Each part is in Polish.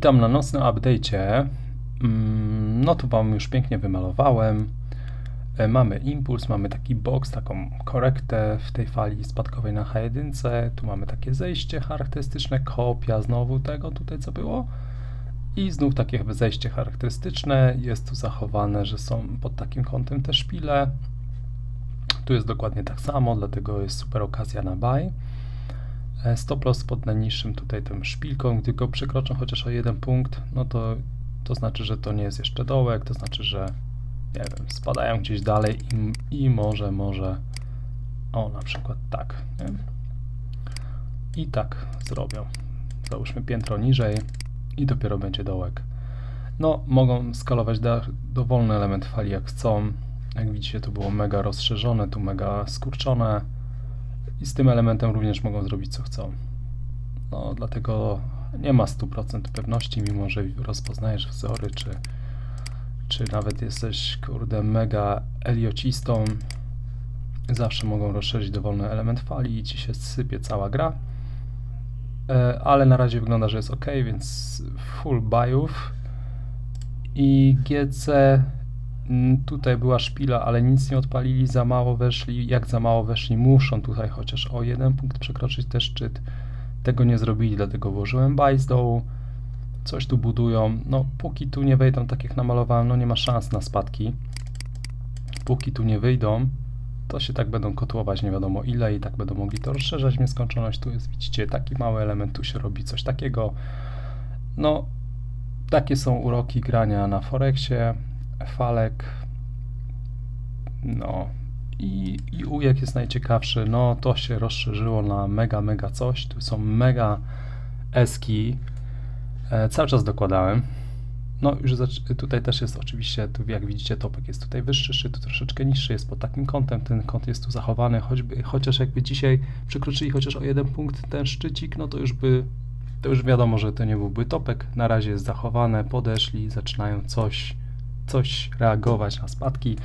Witam na nocnym update'cie. Mm, No tu Wam już pięknie wymalowałem. E, Mamy impuls, mamy taki box, taką korektę w tej fali spadkowej na H1. Tu mamy takie zejście charakterystyczne, kopia znowu tego tutaj co było. I znów takie zejście charakterystyczne. Jest tu zachowane, że są pod takim kątem te szpile. Tu jest dokładnie tak samo, dlatego jest super okazja na buy. E, Stop loss pod najniższym tutaj tym szpilką, gdy go przekroczą chociaż o jeden punkt, no to to znaczy, że to nie jest jeszcze dołek, to znaczy, że nie wiem, spadają gdzieś dalej i, i może, może o na przykład tak, nie? I tak zrobią. Załóżmy piętro niżej i dopiero będzie dołek. No, mogą skalować dowolny element fali jak chcą. Jak widzicie, to było mega rozszerzone, tu mega skurczone. I z tym elementem również mogą zrobić co chcą. No, dlatego nie ma 100% pewności, mimo że rozpoznajesz wzory, czy, czy nawet jesteś, kurde, mega eliocistą. Zawsze mogą rozszerzyć dowolny element fali i ci się sypie cała gra. E, ale na razie wygląda, że jest ok, więc full buyów. I GC Tutaj była szpila, ale nic nie odpalili, za mało weszli. Jak za mało weszli, muszą tutaj chociaż o jeden punkt przekroczyć ten szczyt. Tego nie zrobili, dlatego włożyłem buy z dołu. Coś tu budują. No, póki tu nie wejdą, tak jak namalowałem, no nie ma szans na spadki. Póki tu nie wyjdą, to się tak będą kotłować nie wiadomo ile i tak będą mogli to rozszerzać w nieskończoność. Tu jest, widzicie, taki mały element, tu się robi coś takiego. No, takie są uroki grania na Forexie falek. No i, i ujek jest najciekawszy. No to się rozszerzyło na mega, mega coś. Tu są mega eski. E, cały czas dokładałem. No już tutaj też jest oczywiście, tu jak widzicie topek jest tutaj wyższy, szczyt troszeczkę niższy, jest pod takim kątem, ten kąt jest tu zachowany, choćby, chociaż jakby dzisiaj przekroczyli chociaż o jeden punkt ten szczycik, no to już by, to już wiadomo, że to nie byłby topek, na razie jest zachowane, podeszli, zaczynają coś coś reagować na spadki.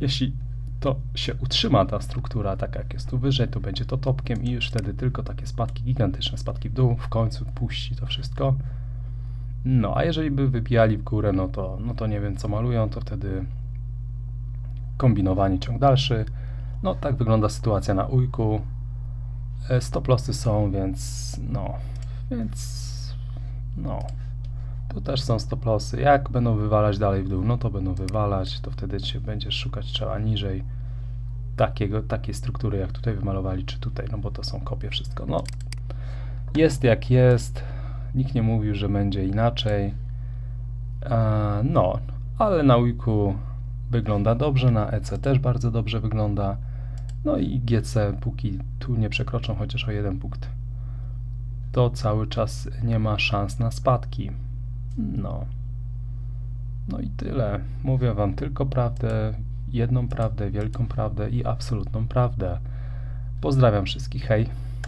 Jeśli to się utrzyma ta struktura taka jak jest tu wyżej, to będzie to topkiem i już wtedy tylko takie spadki, gigantyczne spadki w dół, w końcu puści to wszystko. No, a jeżeli by wybijali w górę, no to, no to nie wiem co malują, to wtedy kombinowanie ciąg dalszy. No, tak wygląda sytuacja na ujku. Stop lossy są, więc no, więc no, tu też są stop lossy. Jak będą wywalać dalej w dół, no to będą wywalać, to wtedy się będziesz szukać trzeba niżej takiego, takiej struktury, jak tutaj wymalowali, czy tutaj, no bo to są kopie wszystko. No, jest jak jest. Nikt nie mówił, że będzie inaczej. E, no, ale na Wiku wygląda dobrze, na EC też bardzo dobrze wygląda. No i GC, póki tu nie przekroczą chociaż o jeden punkt, to cały czas nie ma szans na spadki. No. No i tyle. Mówię wam tylko prawdę, jedną prawdę, wielką prawdę i absolutną prawdę. Pozdrawiam wszystkich, hej.